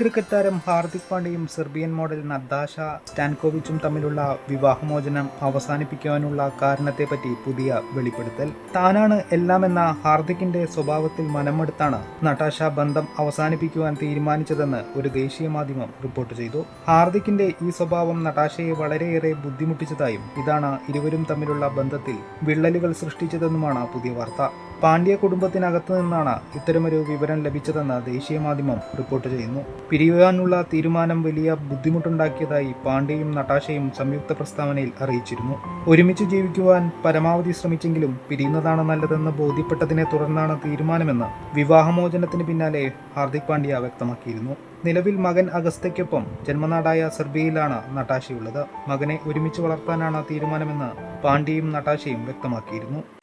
Cricket താരം ഹാർദിക് പാണ്ഡ്യയും Serbian model Natasa സ്റ്റാൻകോവിച്ചും തമ്മിലുള്ള വിവാഹമോചനം അവസാനിപ്പിക്കുവാനുള്ള കാരണത്തെപ്പറ്റി പുതിയ വെളിപ്പെടുത്തൽ. താനാണ് എല്ലാമെന്ന ഹാർദിക്കിന്റെ സ്വഭാവത്തിൽ മനമെടുത്താണ് നടാഷ ബന്ധം അവസാനിപ്പിക്കുവാൻ തീരുമാനിച്ചതെന്ന് ഒരു ദേശീയ മാധ്യമം റിപ്പോർട്ട് ചെയ്തു. ഹാർദിക്കിന്റെ ഈ സ്വഭാവം നട്ടാഷയെ വളരെയേറെ ബുദ്ധിമുട്ടിച്ചതായും ഇതാണ് ഇരുവരും തമ്മിലുള്ള ബന്ധത്തിൽ വിള്ളലുകൾ സൃഷ്ടിച്ചതെന്നുമാണ് പുതിയ വാർത്ത. പാണ്ഡ്യ കുടുംബത്തിനകത്തു നിന്നാണ് ഇത്തരമൊരു വിവരം ലഭിച്ചതെന്ന് ദേശീയ മാധ്യമം റിപ്പോർട്ട് ചെയ്യുന്നു. പിരിയുവാനുള്ള തീരുമാനം വലിയ ബുദ്ധിമുട്ടുണ്ടാക്കിയതായി പാണ്ഡെയും നട്ടാശയും സംയുക്ത പ്രസ്താവനയിൽ അറിയിച്ചിരുന്നു. ഒരുമിച്ച് ജീവിക്കുവാൻ പരമാവധി ശ്രമിച്ചെങ്കിലും പിരിയുന്നതാണ് നല്ലതെന്ന് ബോധ്യപ്പെട്ടതിനെ തുടർന്നാണ് തീരുമാനമെന്ന് വിവാഹമോചനത്തിന് പിന്നാലെ ഹാർദിക് പാണ്ഡ്യ വ്യക്തമാക്കിയിരുന്നു. നിലവിൽ മകൻ അഗസ്തയ്ക്കൊപ്പം ജന്മനാടായ സെർബിയയിലാണ് നട്ടാശയുള്ളത്. മകനെ ഒരുമിച്ച് വളർത്താനാണ് തീരുമാനമെന്ന് പാണ്ഡ്യയും നട്ടാശയും വ്യക്തമാക്കിയിരുന്നു.